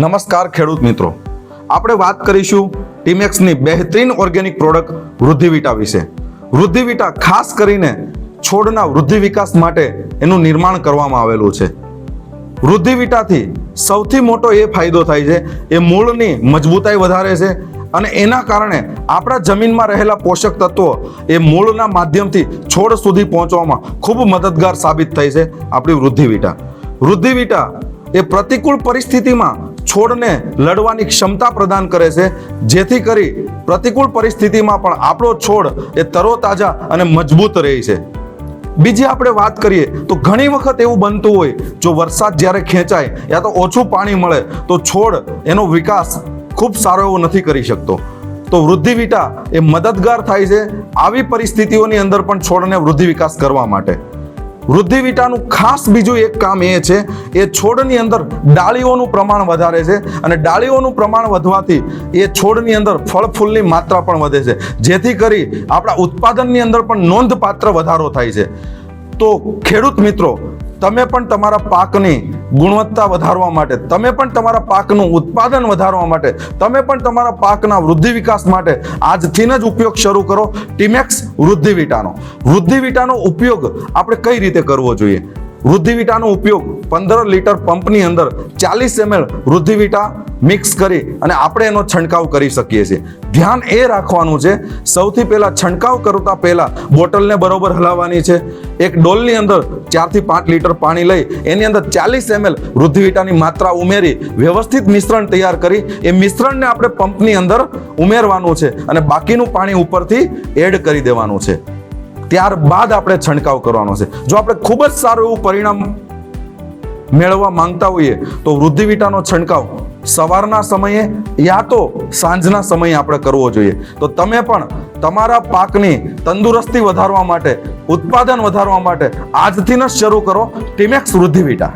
નમસ્કાર ખેડૂત મિત્રો. આપણે વાત કરીશું ટીમેક્સની બહેતરીન ઓર્ગેનિક પ્રોડક્ટ વૃદ્ધિવિટા વિશે. વૃદ્ધિવિટા ખાસ કરીને છોડના વૃદ્ધિ વિકાસ માટે એનું નિર્માણ કરવામાં આવેલું છે. વૃદ્ધિવિટાથી સૌથી મોટો એ ફાયદો થાય છે, એ મૂળની મજબૂતાઈ વધારે છે અને એના કારણે આપણા જમીનમાં રહેલા પોષક તત્વો એ મૂળના માધ્યમથી છોડ સુધી પહોંચવામાં ખૂબ મદદગાર સાબિત થાય છે આપણી વૃદ્ધિવિટા. વૃદ્ધિવિટા એ પ્રતિકૂળ પરિસ્થિતિમાં છોડને લડવાની ક્ષમતા પ્રદાન કરે છે. જેથી કરી પ્રતિકૂળ પરિસ્થિતિમાં પણ આપણો છોડ એ તરોતાજા અને મજબૂત રહે છે. બીજી આપણે વાત કરીએ તો ઘણી વખત એવું બનતું હોય, જો વરસાદ જ્યારે ખેંચાય યા તો ઓછું પાણી મળે, તો છોડ એનો વિકાસ ખૂબ સારો એવો નથી કરી શકતો. તો વૃદ્ધિ વિટા એ મદદગાર થાય છે. આવી પરિસ્થિતિઓની અંદર પણ છોડને વૃદ્ધિ વિકાસ કરવા માટે. વૃદ્ધિ વિટાનું ખાસ બીજું એક કામ એ છે, એ છોડની અંદર ડાળીઓનું પ્રમાણ વધારે છે અને ડાળીઓનું પ્રમાણ વધવાથી એ છોડની અંદર ફળ ફૂલની માત્રા પણ વધે છે. જેથી કરી આપણા ઉત્પાદનની અંદર પણ નોંધપાત્ર વધારો થાય છે. તો ખેડૂત મિત્રો, તમે પણ તમારા પાકની ગુણવત્તા વધારવા માટે, તમે પણ તમારા પાકનું ઉત્પાદન વધારવા માટે, તમે પણ તમારા પાકના વૃદ્ધિ વિકાસ માટે આજથી જ ઉપયોગ શરૂ કરો ટીમેક્સ વૃદ્ધિ વિટાનો. વૃદ્ધિ વિટાનો ઉપયોગ આપણે કઈ રીતે કરવો જોઈએ? વૃદ્ધિવિટાનો ઉપયોગ પંદર લીટર પંપની અંદર ચાલીસ એમએલ વૃદ્ધિવિટા મિક્સ કરી અને આપણે એનો છંટકાવ કરી શકીએ છીએ. ધ્યાન એ રાખવાનું છે, સૌથી પહેલાં છંટકાવ કરતા પહેલાં બોટલને બરોબર હલાવવાની છે. એક ડોલની અંદર ચારથી પાંચ લીટર પાણી લઈ, એની અંદર ચાલીસ એમએલ વૃદ્ધિવિટાની માત્રા ઉમેરી, વ્યવસ્થિત મિશ્રણ તૈયાર કરી, એ મિશ્રણને આપણે પંપની અંદર ઉમેરવાનું છે અને બાકીનું પાણી ઉપરથી એડ કરી દેવાનું છે. ત્યારબાદ આપણે છંટકાવ કરવાનો છે. જો આપણે ખૂબ જ સારું એવું પરિણામ મેળવવા માંગતા હોઈએ, તો વૃદ્ધિવિટાનો છંટકાવ સવારના સમયે યા તો સાંજના સમયે આપણે કરવો જોઈએ. તો તમે પણ તમારા પાકની તંદુરસ્તી વધારવા માટે, ઉત્પાદન વધારવા માટે આજથી જ શરૂ કરો ટીમેક્સ વૃદ્ધિવિટા